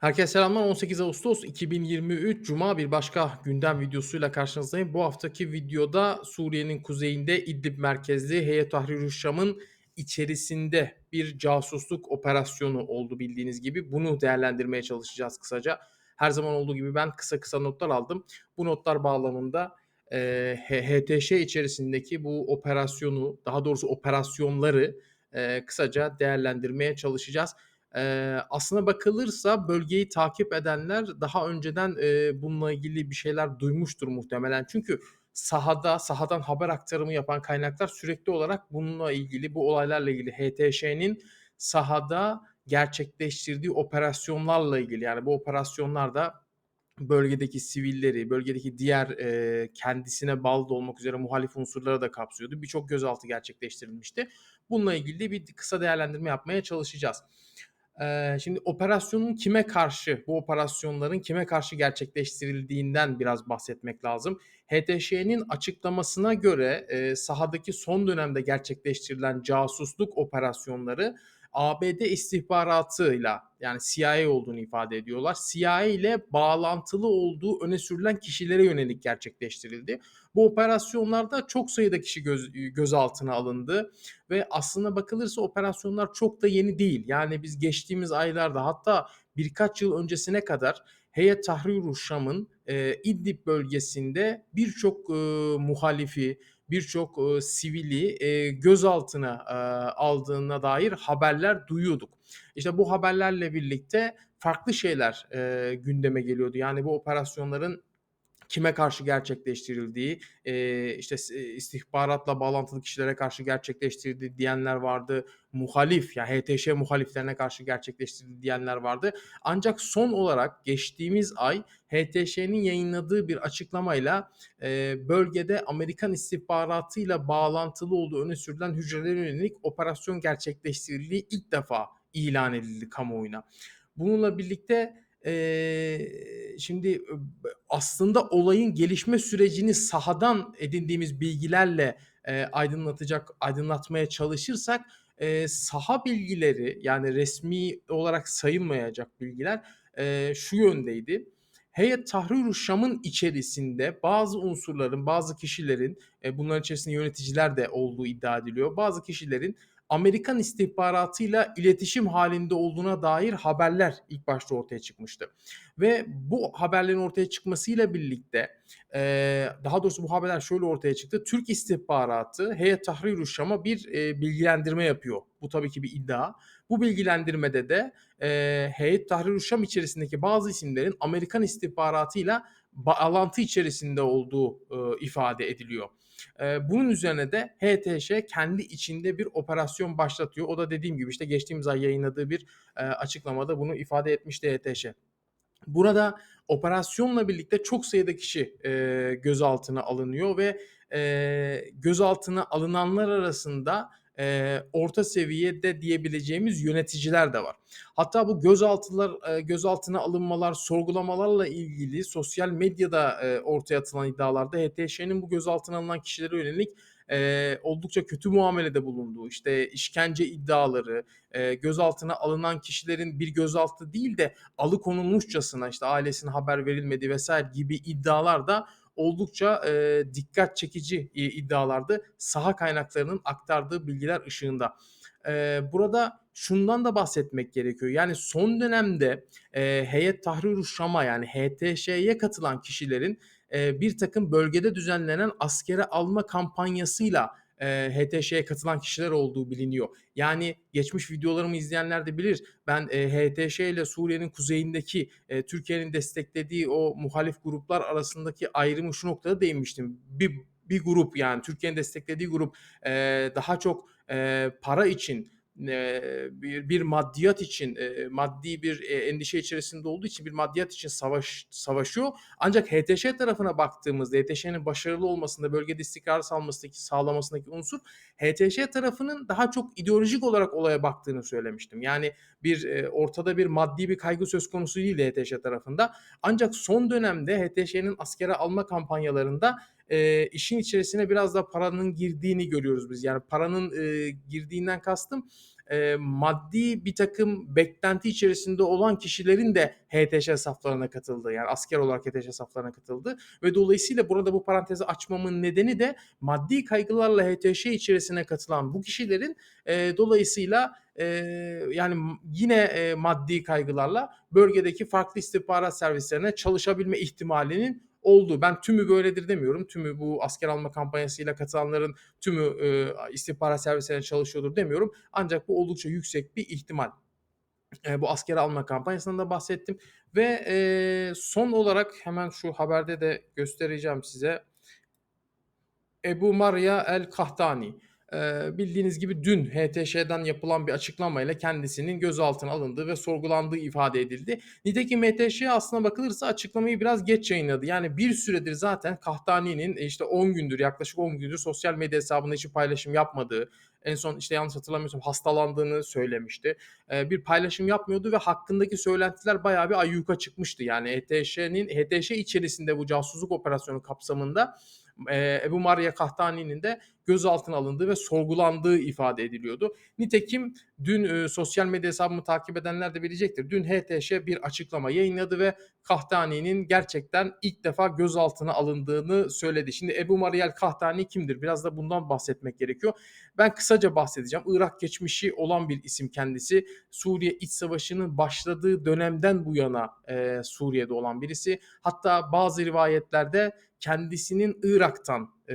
Herkese selamlar. 18 Ağustos 2023 Cuma bir başka gündem videosuyla karşınızdayım. Bu haftaki videoda Suriye'nin kuzeyinde İdlib merkezli Heyet Tahrir Şam'ın içerisinde bir casusluk operasyonu oldu bildiğiniz gibi. Bunu değerlendirmeye çalışacağız kısaca. Her zaman olduğu gibi ben kısa kısa notlar aldım. Bu notlar bağlamında H- HTŞ içerisindeki bu operasyonu, daha doğrusu operasyonları eee, kısaca değerlendirmeye çalışacağız. Eee, aslına bakılırsa bölgeyi takip edenler daha önceden, eee, bununla ilgili bir şeyler duymuştur muhtemelen. Çünkü sahada, sahadan haber aktarımı yapan kaynaklar sürekli olarak bununla ilgili, bu olaylarla ilgili HTŞ'nin sahada gerçekleştirdiği operasyonlarla ilgili, yani bu operasyonlarda bölgedeki sivilleri, bölgedeki diğer, eee, kendisine bağlı da olmak üzere muhalif unsurları da kapsıyordu. Birçok gözaltı gerçekleştirilmişti. Bununla ilgili bir kısa değerlendirme yapmaya çalışacağız. Şimdi operasyonun kime karşı, bu operasyonların kime karşı gerçekleştirildiğinden biraz bahsetmek lazım. HTŞ'nin açıklamasına göre, sahadaki son dönemde gerçekleştirilen casusluk operasyonları ABD istihbaratıyla yani CIA olduğunu ifade ediyorlar. CIA ile bağlantılı olduğu öne sürülen kişilere yönelik gerçekleştirildi. Bu operasyonlarda çok sayıda kişi göz, gözaltına alındı ve aslına bakılırsa operasyonlar çok da yeni değil. Yani biz geçtiğimiz aylarda hatta birkaç yıl öncesine kadar Heyet Tahrir Şam'ın e, İdlib bölgesinde birçok e, muhalifi, birçok e, sivili e, gözaltına e, aldığına dair haberler duyuyorduk. İşte bu haberlerle birlikte farklı şeyler e, gündeme geliyordu. Yani bu operasyonların kime karşı gerçekleştirildiği, eee, işte, istihbaratla bağlantılı kişilere karşı gerçekleştirildi diyenler vardı. Muhalif, ya HTŞ muhaliflerine karşı gerçekleştirildi diyenler vardı. Ancak son olarak geçtiğimiz ay HTŞ'nin yayınladığı bir açıklamayla, eee, bölgede Amerikan istihbaratıyla bağlantılı olduğu öne sürülen hücrelere yönelik operasyon gerçekleştirildiği ilk defa ilan edildi kamuoyuna. Bununla birlikte, eee, şimdi, aslında olayın gelişme sürecini sahadan edindiğimiz bilgilerle, eee, aydınlatacak aydınlatmaya çalışırsak, eee, saha bilgileri, yani resmi olarak sayılmayacak bilgiler, eee, şu yöndeydi: Heyet Tahrir Şam'ın içerisinde bazı unsurların, bazı kişilerin, eee, bunların içerisinde yöneticiler de olduğu iddia ediliyor. Bazı kişilerin Amerikan istihbaratıyla iletişim halinde olduğuna dair haberler ilk başta ortaya çıkmıştı. Ve bu haberlerin ortaya çıkmasıyla birlikte, daha doğrusu bu haberler şöyle ortaya çıktı. Türk istihbaratı Heyet Tahrir Şam'a bir, bilgilendirme yapıyor. Bu tabii ki bir iddia. Bu bilgilendirmede de, Heyet Tahrir Şam içerisindeki bazı isimlerin Amerikan istihbaratıyla bağlantı içerisinde olduğu, ifade ediliyor. Eee, bunun üzerine de HTŞ kendi içinde bir operasyon başlatıyor. O da dediğim gibi işte geçtiğimiz ay yayınladığı bir, eee, açıklamada bunu ifade etmişti HTŞ. Burada operasyonla birlikte çok sayıda kişi, eee, gözaltına alınıyor ve, eee, gözaltına alınanlar arasında, eee, orta seviyede diyebileceğimiz yöneticiler de var. Hatta bu gözaltılar eee, gözaltına alınmalar, sorgulamalarla ilgili sosyal medyada, eee, ortaya atılan iddialarda HTŞ'nin bu gözaltına alınan kişilere yönelik, eee, oldukça kötü muamelede bulunduğu, işte işkence iddiaları, eee, gözaltına alınan kişilerin bir gözaltı değil de alıkonulmuşçasına, işte, ailesine haber verilmediği vs. gibi iddialar da oldukça, eee, dikkat çekici, iddialardı saha kaynaklarının aktardığı bilgiler ışığında. Eee, burada şundan da bahsetmek gerekiyor. Yani son dönemde, eee, Heyet Tahrir Şam'a yani HTŞ'ye katılan kişilerin, eee, birtakım bölgede düzenlenen askere alma kampanyasıyla, eee, HTŞ'ye katılan kişiler olduğu biliniyor. Yani geçmiş videolarımı izleyenler de bilir. Ben, HTŞ ile Suriye'nin kuzeyindeki, Türkiye'nin desteklediği o muhalif gruplar arasındaki ayrımı şu noktada değinmiştim. Bir bir grup yani Türkiye'nin desteklediği grup, daha çok, para için, bir bir maddiyat için, eee, maddi bir, eee, endişe içerisinde olduğu için bir maddiyat için savaş savaşıyor. Ancak HTŞ tarafına baktığımızda HTŞ'nin başarılı olmasında, bölgede istikrar sağlamasındaki sağlamasındaki unsur HTŞ tarafının daha çok ideolojik olarak olaya baktığını söylemiştim. Yani bir, eee, ortada bir maddi bir kaygı söz konusu değil HTŞ tarafında. Ancak son dönemde HTŞ'nin askere alma kampanyalarında, eee, işin içerisine biraz da paranın girdiğini görüyoruz biz. Yani paranın, eee, girdiğinden kastım, eee, maddi birtakım beklenti içerisinde olan kişilerin de HTŞ saflarına katıldığı, yani asker olarak HTŞ saflarına katıldığı ve dolayısıyla burada bu parantezi açmamın nedeni de maddi kaygılarla HTŞ içerisine katılan bu kişilerin, eee, dolayısıyla, eee, yani, yine, eee, maddi kaygılarla bölgedeki farklı istihbarat servislerine çalışabilme ihtimalinin olduğu. Ben tümü böyledir demiyorum. Tümü bu asker alma kampanyasıyla katılanların tümü, eee, istihbarat servislerine çalışıyordur demiyorum. Ancak bu oldukça yüksek bir ihtimal. Eee, bu asker alma kampanyasından da bahsettim ve, eee, son olarak hemen şu haberde de göstereceğim size. Ebu Maria el-Kahtani. Eee, bildiğiniz gibi dün HTŞ'den yapılan bir açıklamayla kendisinin gözaltına alındığı ve sorgulandığı ifade edildi. Nitekim HTŞ aslına bakılırsa açıklamayı biraz geç yayınladı. Yani bir süredir zaten Kahtani'nin, e, işte 10 gündür, yaklaşık 10 gündür sosyal medya hesabında hiçbir paylaşım yapmadığı, en son işte yanlış hatırlamıyorsam hastalandığını söylemişti. Eee, bir paylaşım yapmıyordu ve hakkındaki söylentiler bayağı bir ayyuka çıkmıştı. Yani HTŞ'nin HTŞ içerisinde bu casusluk operasyonu kapsamında Ebu Maria Kahtani'nin de gözaltına alındığı ve sorgulandığı ifade ediliyordu. Nitekim dün e, sosyal medya hesabımı takip edenler de bilecektir. Dün HTŞ bir açıklama yayınladı ve Kahtani'nin gerçekten ilk defa gözaltına alındığını söyledi. Şimdi Ebu Mariel Kahtani kimdir? Biraz da bundan bahsetmek gerekiyor. Ben kısaca bahsedeceğim. Irak geçmişi olan bir isim kendisi. Suriye İç Savaşı'nın başladığı dönemden bu yana e, Suriye'de olan birisi. Hatta bazı rivayetlerde kendisinin Irak'tan e,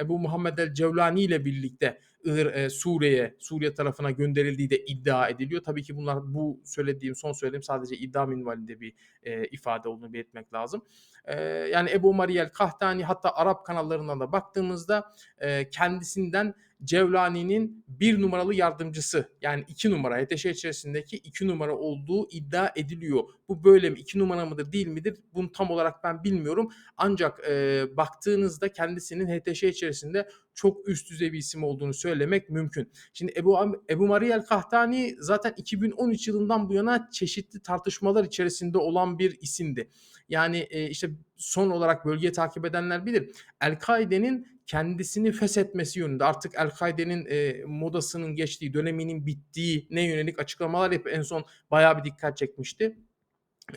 Ebu Muhammed el Cevlani ile birlikte Ir, e, Suriye'ye, Suriye tarafına gönderildiği de iddia ediliyor. Tabii ki bunlar bu söylediğim, son söylediğim sadece iddia minvalinde bir e, ifade olduğunu belirtmek lazım. E, yani Ebu Mariel Kahtani hatta Arap kanallarından da baktığımızda e, kendisinden Cevlani'nin bir numaralı yardımcısı yani iki numara HTŞ içerisindeki iki numara olduğu iddia ediliyor. Bu böyle mi? iki numara mıdır değil midir? Bunu tam olarak ben bilmiyorum. Ancak e, baktığınızda kendisinin HTŞ içerisinde çok üst düzey bir isim olduğunu söylemek mümkün. Şimdi Ebu, Ebu Mariel Kahtani zaten 2013 yılından bu yana çeşitli tartışmalar içerisinde olan bir isimdi. Yani e, işte son olarak bölgeyi takip edenler bilir. El-Kaide'nin kendisini feshetmesi yönünde artık El-Kaide'nin e, modasının geçtiği, döneminin bittiği ne yönelik açıklamalar yapıp en son bayağı bir dikkat çekmişti.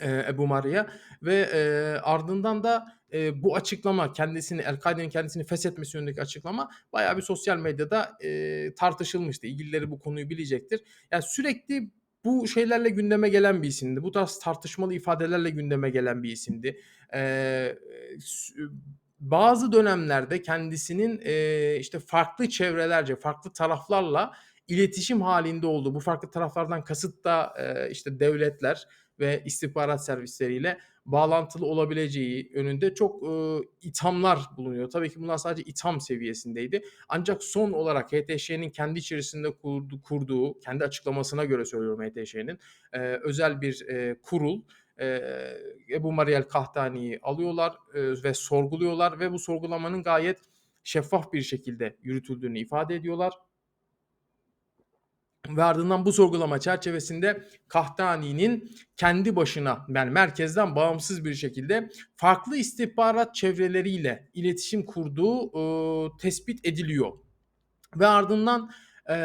Ebu Maria ve e, ardından da e, bu açıklama kendisini El-Kaide'nin kendisini feshetmesi yönündeki açıklama bayağı bir sosyal medyada e, tartışılmıştı. İlgilileri bu konuyu bilecektir. Yani sürekli bu şeylerle gündeme gelen bir isimdi. Bu tarz tartışmalı ifadelerle gündeme gelen bir isimdi. Eee, bazı dönemlerde kendisinin eee, işte farklı çevrelerce, farklı taraflarla iletişim halinde olduğu, bu farklı taraflardan kasıt da eee, işte devletler ve istihbarat servisleriyle bağlantılı olabileceği yönünde çok eee, ithamlar bulunuyor. Tabii ki bunlar sadece itham seviyesindeydi. Ancak son olarak HTŞ'nin kendi içerisinde kurdu, kurduğu, kendi açıklamasına göre söylüyorum HTŞ'nin eee, özel bir eee, kurul Ebu Mariel Kahtani'yi alıyorlar ve sorguluyorlar ve bu sorgulamanın gayet şeffaf bir şekilde yürütüldüğünü ifade ediyorlar. Ve ardından bu sorgulama çerçevesinde Kahtani'nin kendi başına yani merkezden bağımsız bir şekilde farklı istihbarat çevreleriyle iletişim kurduğu e, tespit ediliyor. Ve ardından e,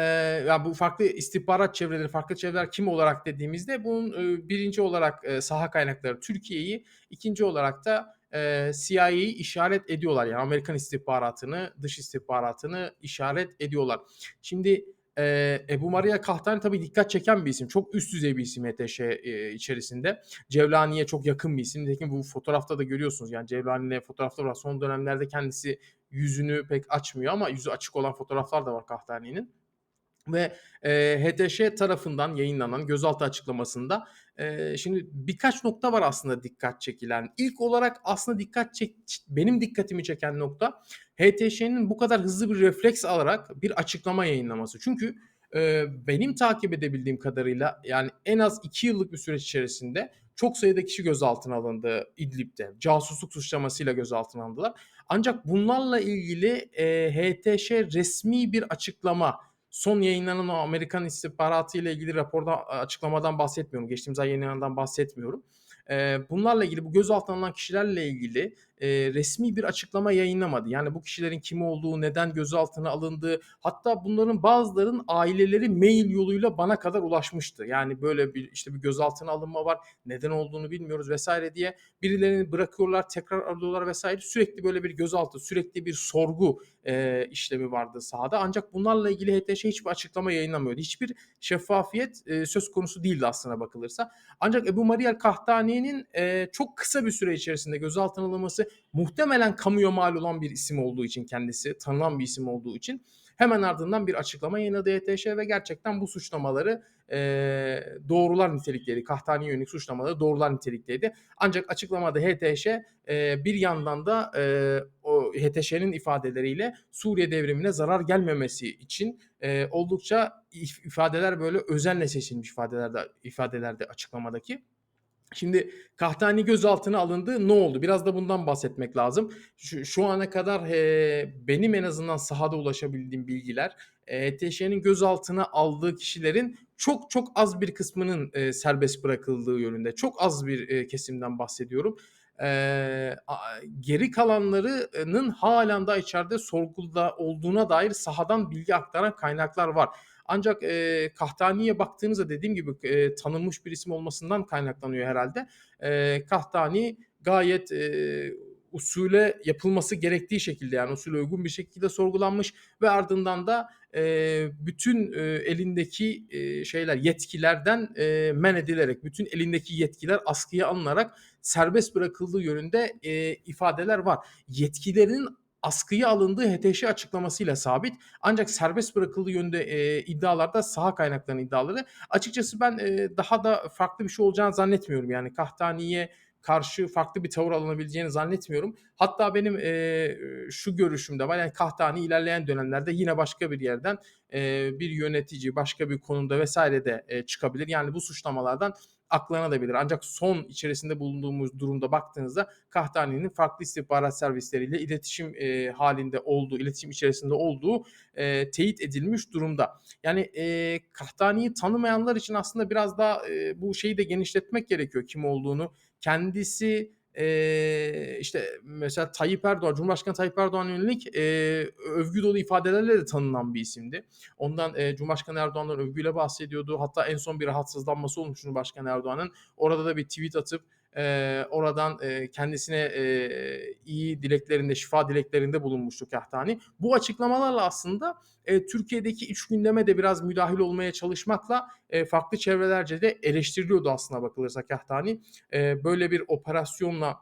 yani bu farklı istihbarat çevreleri, farklı çevreler kim olarak dediğimizde bunun e, birinci olarak e, saha kaynakları Türkiye'yi, ikinci olarak da e, CIA'yı işaret ediyorlar. Yani Amerikan istihbaratını, dış istihbaratını işaret ediyorlar. Şimdi Eee, Ebu Maria Kahtani tabii dikkat çeken bir isim. Çok üst düzey bir isim HTŞ eee, içerisinde. Cevlani'ye çok yakın bir isim. Nitekim bu fotoğrafta da görüyorsunuz. Yani Cevlani'yle fotoğraflar var. Son dönemlerde kendisi yüzünü pek açmıyor ama yüzü açık olan fotoğraflar da var Kahtani'nin. Ve eee, HTŞ tarafından yayınlanan gözaltı açıklamasında eee, şimdi birkaç nokta var aslında dikkat çekilen. İlk olarak aslında dikkat çek benim dikkatimi çeken nokta HTŞ'nin bu kadar hızlı bir refleks alarak bir açıklama yayınlaması. Çünkü eee, benim takip edebildiğim kadarıyla yani en az 2 yıllık bir süreç içerisinde çok sayıda kişi gözaltına alındı İdlib'de. Casusluk suçlamasıyla gözaltına alındılar. Ancak bunlarla ilgili eee, HTŞ resmi bir açıklama son yayınlanan o Amerikan istihbaratı ile ilgili raporda açıklamadan bahsetmiyorum. Geçtiğimiz ay yayınlanandan bahsetmiyorum. Bunlarla ilgili, bu gözaltına alınan kişilerle ilgili, eee, resmî bir açıklama yayınlamadı. Yani bu kişilerin kim olduğu, neden gözaltına alındığı, hatta bunların bazılarının aileleri mail yoluyla bana kadar ulaşmıştı. Yani böyle bir, işte, bir gözaltına alınma var, neden olduğunu bilmiyoruz vs. diye. Birilerini bırakıyorlar, tekrar alıyorlar vs. Sürekli böyle bir gözaltı, sürekli bir sorgu, eee, işlemi vardı sahada. Ancak bunlarla ilgili HTŞ hiçbir açıklama yayınlamıyordu. Hiçbir şeffafiyet, eee, söz konusu değildi aslına bakılırsa. Ancak Ebu Mariel Kahtani'nin, eee, çok kısa bir süre içerisinde gözaltına alınması muhtemelen kamuya mal olan bir isim olduğu için kendisi, tanınan bir isim olduğu için hemen ardından bir açıklama yayınladı HTŞ ve gerçekten bu suçlamaları, eee, doğrular nitelikteydi. Kahtani'ye yönelik suçlamaları doğrular nitelikteydi. Ancak açıklamada HTŞ, eee, bir yandan da, eee, o HTŞ'nin ifadeleriyle Suriye devrimine zarar gelmemesi için, eee, oldukça if ifadeler böyle özenle seçilmiş ifadelerde ifadelerde açıklamadaki. Şimdi Kahtani gözaltına alındı. Ne oldu? Biraz da bundan bahsetmek lazım. Şu şu ana kadar, eee, benim en azından sahada ulaşabildiğim bilgiler, eee, HTŞ'nin gözaltına aldığı kişilerin çok çok az bir kısmının, eee, serbest bırakıldığı yönünde. Çok az bir, eee, kesimden bahsediyorum. Eee, a geri kalanlarının hâlen daha içeride sorguda olduğuna dair sahadan bilgi aktaran kaynaklar var. Ancak, eee, Kahtani'ye baktığınızda dediğim gibi, eee, tanınmış bir isim olmasından kaynaklanıyor herhâlde. Eee, Kahtani gayet, eee, usule yapılması gerektiği şekilde, yani usule uygun bir şekilde sorgulanmış ve ardından da, eee, bütün, eee, elindeki, eee, şeyler, yetkilerden, eee, men edilerek, bütün elindeki yetkiler askıya alınarak serbest bırakıldığı yönünde, eee, ifadeler var. Yetkilerinin askıya alındığı HTŞ açıklamasıyla sabit. Ancak serbest bırakıldığı yönünde, eee, iddialar da saha kaynaklarının iddiaları. Açıkçası ben, eee, daha da farklı bir şey olacağını zannetmiyorum. Yani Kahtani'ye karşı farklı bir tavır alınabileceğini zannetmiyorum. Hatta benim, eee, şu görüşüm de var. Yani Kahtani ilerleyen dönemlerde yine başka bir yerden, eee, bir yönetici, başka bir konumda vs. de, eee, çıkabilir. Yani bu suçlamalardan aklanabilir. Ancak son içerisinde bulunduğumuz durumda baktığınızda Kahtani'nin farklı istihbarat servisleriyle iletişim, eee, hâlinde olduğu, iletişim içerisinde olduğu, eee, teyit edilmiş durumda. Yani, eee, Kahtani'yi tanımayanlar için aslında biraz daha, eee, bu şeyi de genişletmek gerekiyor kim olduğunu. Kendisi, eee, işte, mesela Tayyip Erdoğan, Cumhurbaşkanı Tayyip Erdoğan'a yönelik, eee, övgü dolu ifadelerle de tanınan bir isimdi. Ondan, eee, Cumhurbaşkanı Erdoğan'dan övgüyle bahsediyordu. Hatta en son bir rahatsızlanması olmuş Cumhurbaşkanı Erdoğan'ın. Orada da bir tweet atıp, eee, oradan, eee, kendisine, eee, iyi dileklerinde, şifa dileklerinde bulunmuştu Kahtani. Bu açıklamalarla aslında, eee, Türkiye'deki iç gündeme de biraz müdahil olmaya çalışmakla, eee, farklı çevrelerce de eleştiriliyordu aslına bakılırsa Kahtani. Eee, böyle bir operasyonla,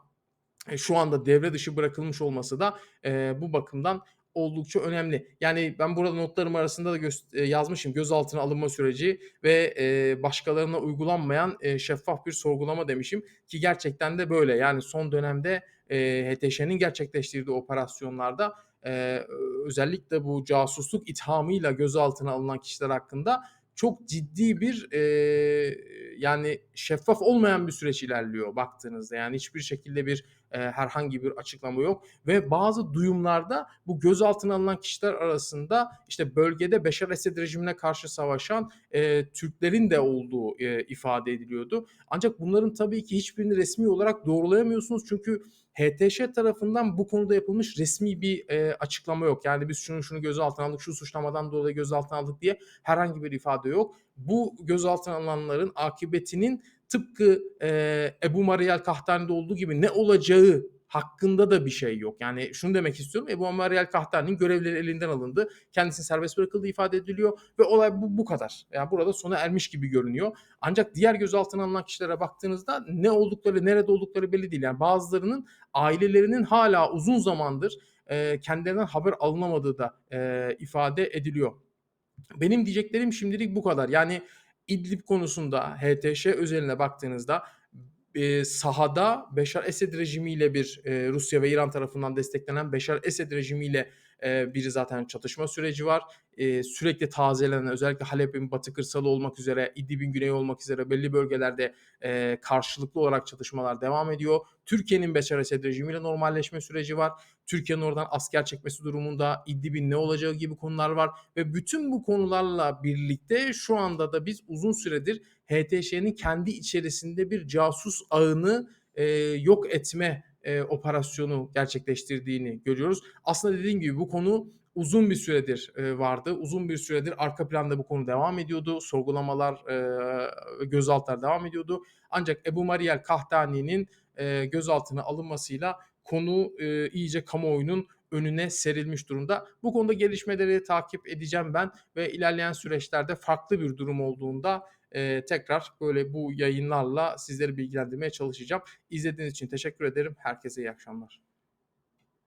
şu anda devre dışı bırakılmış olması da, eee, bu bakımdan oldukça önemli. Yani ben burada notlarım arasında da gös eee, yazmışım. Gözaltına alınma süreci ve, eee, başkalarına uygulanmayan, eee, şeffaf bir sorgulama demişim ki gerçekten de böyle. Yani son dönemde, eee, HTŞ'nin gerçekleştirdiği operasyonlarda, ö özellikle bu casusluk ithamıyla gözaltına alınan kişiler hakkında çok ciddi bir, eee, yani şeffaf olmayan bir süreç ilerliyor baktığınızda. Yani hiçbir şekilde bir, eee, herhangi bir açıklama yok ve bazı duyumlarda bu gözaltına alınan kişiler arasında, işte, bölgede Beşar Esed rejimine karşı savaşan, eee, Türklerin de olduğu, eee, ifade ediliyordu. Ancak bunların tabii ki hiçbirini resmî olarak doğrulayamıyorsunuz. Çünkü HTŞ tarafından bu konuda yapılmış resmî bir, eee, açıklama yok. Yani biz şunu şunu gözaltına aldık, şu suçlamadan dolayı gözaltına aldık diye herhangi bir ifade yok. Bu gözaltına alınanların akıbetinin tıpkı, eee, Ebu Mariel Kahtani'de olduğu gibi ne olacağı hakkında da bir şey yok. Yani şunu demek istiyorum, Ebu Mariel Kahtani'nin görevleri elinden alındı. Kendisinin serbest bırakıldığı ifade ediliyor ve olay bu bu kadar. Yani burada sona ermiş gibi görünüyor. Ancak diğer gözaltına alınan kişilere baktığınızda ne oldukları, nerede oldukları belli değil. Yani bazılarının ailelerinin hâlâ uzun zamandır, eee, kendilerinden haber alınamadığı da, eee, ifade ediliyor. Benim diyeceklerim şimdilik bu kadar. Yani İdlib konusunda HTŞ özeline baktığınızda, eee, sahada Beşar Esed rejimiyle bir, eee, Rusya ve İran tarafından desteklenen Beşar Esed rejimiyle, Biri zaten çatışma süreci var. Sürekli tazelenen özellikle Halep'in batı kırsalı olmak üzere, İdlib'in güneyi olmak üzere belli bölgelerde, karşılıklı olarak çatışmalar devam ediyor. Türkiye'nin Beşar Esed rejimiyle normalleşme süreci var. Türkiye'nin oradan asker çekmesi durumunda İdlib'in ne olacağı gibi konular var ve bütün bu konularla birlikte şu anda da biz uzun süredir HTŞ'nin kendi içerisinde bir casus ağını, eee, yok etme, eee, operasyonu gerçekleştirdiğini görüyoruz. Aslında dediğim gibi bu konu uzun bir süredir, eee, vardı. Uzun bir süredir arka planda bu konu devam ediyordu. Sorgulamalar, eee, gözaltılar devam ediyordu. Ancak Ebu Mariel Kahtani'nin, eee, gözaltına alınmasıyla konu, eee, iyice kamuoyunun önüne serilmiş durumda. Bu konuda gelişmeleri takip edeceğim ben ve ilerleyen süreçlerde farklı bir durum olduğunda, eee, tekrar böyle bu yayınlarla sizleri bilgilendirmeye çalışacağım. İzlediğiniz için teşekkür ederim. Herkese iyi akşamlar.